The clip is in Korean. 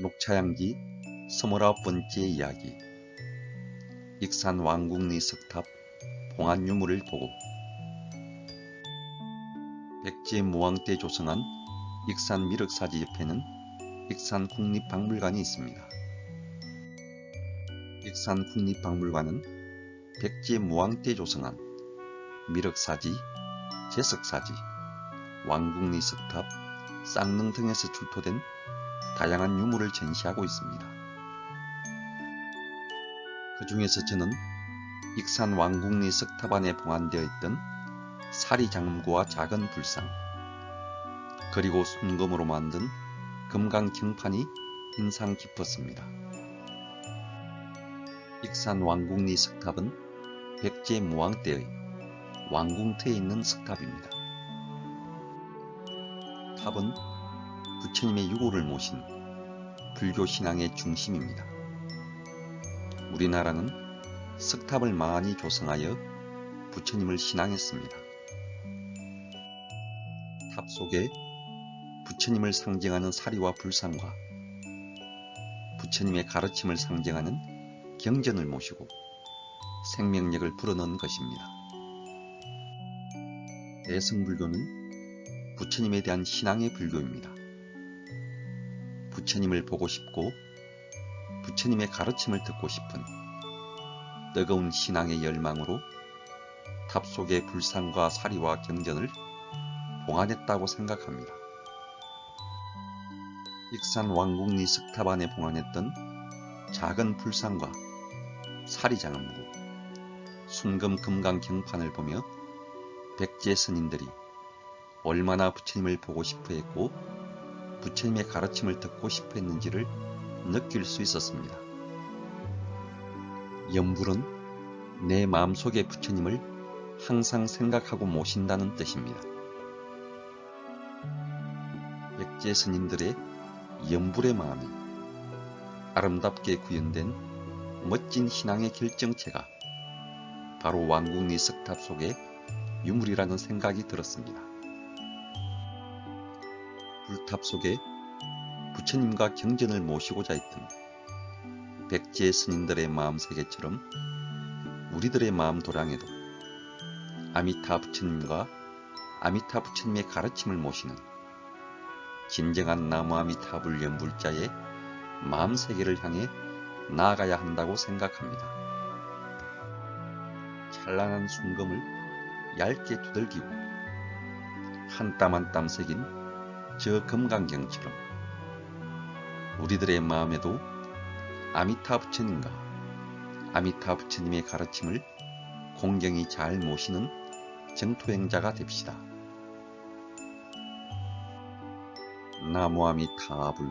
녹차향기 스물아홉 번째 이야기 익산 왕궁리 석탑 봉안 유물을 보고 백제 무왕 때 조성한 익산 미륵사지 옆에는 익산 국립박물관이 있습니다. 익산 국립박물관은 백제 무왕 때 조성한 미륵사지, 제석사지, 왕궁리 석탑, 쌍릉 등에서 출토된 다양한 유물을 전시하고 있습니다. 그 중에서 저는 익산 왕궁리 석탑 안에 봉안되어 있던 사리 장음구와 작은 불상, 그리고 순금으로 만든 금강 경판이 인상 깊었습니다. 익산 왕궁리 석탑은 백제 무왕 때의 왕궁터에 있는 석탑입니다. 탑은 부처님의 유고를 모신 불교 신앙의 중심입니다. 우리나라는 석탑을 많이 조성하여 부처님을 신앙했습니다. 탑 속에 부처님을 상징하는 사리와 불상과 부처님의 가르침을 상징하는 경전을 모시고 생명력을 불어넣은 것입니다. 대승불교는 부처님에 대한 신앙의 불교입니다. 부처님을 보고 싶고 부처님의 가르침을 듣고 싶은 뜨거운 신앙의 열망으로 탑 속의 불상과 사리와 경전을 봉안했다고 생각합니다. 익산 왕궁리 석탑 안에 봉안했던 작은 불상과 사리장엄구, 순금 금강 경판을 보며 백제 스님들이 얼마나 부처님을 보고 싶어 했고 부처님의 가르침을 듣고 싶어 했는지를 느낄 수 있었습니다. 염불은 내 마음속에 부처님을 항상 생각하고 모신다는 뜻입니다. 백제 스님들의 염불의 마음이 아름답게 구현된 멋진 신앙의 결정체가 바로 왕궁리 석탑 속의 유물이라는 생각이 들었습니다. 불탑 속에 부처님과 경전을 모시고자 했던 백제 스님들의 마음 세계처럼 우리들의 마음 도량에도 아미타 부처님과 아미타 부처님의 가르침을 모시는 진정한 나무 아미타불 연불자의 마음 세계를 향해 나아가야 한다고 생각합니다. 찬란한 순금을 얇게 두들기고 한 땀 한땀 새긴 저 금강경처럼 우리들의 마음에도 아미타 부처님과 아미타 부처님의 가르침을 공경히 잘 모시는 정토행자가 됩시다. 나무 아미타불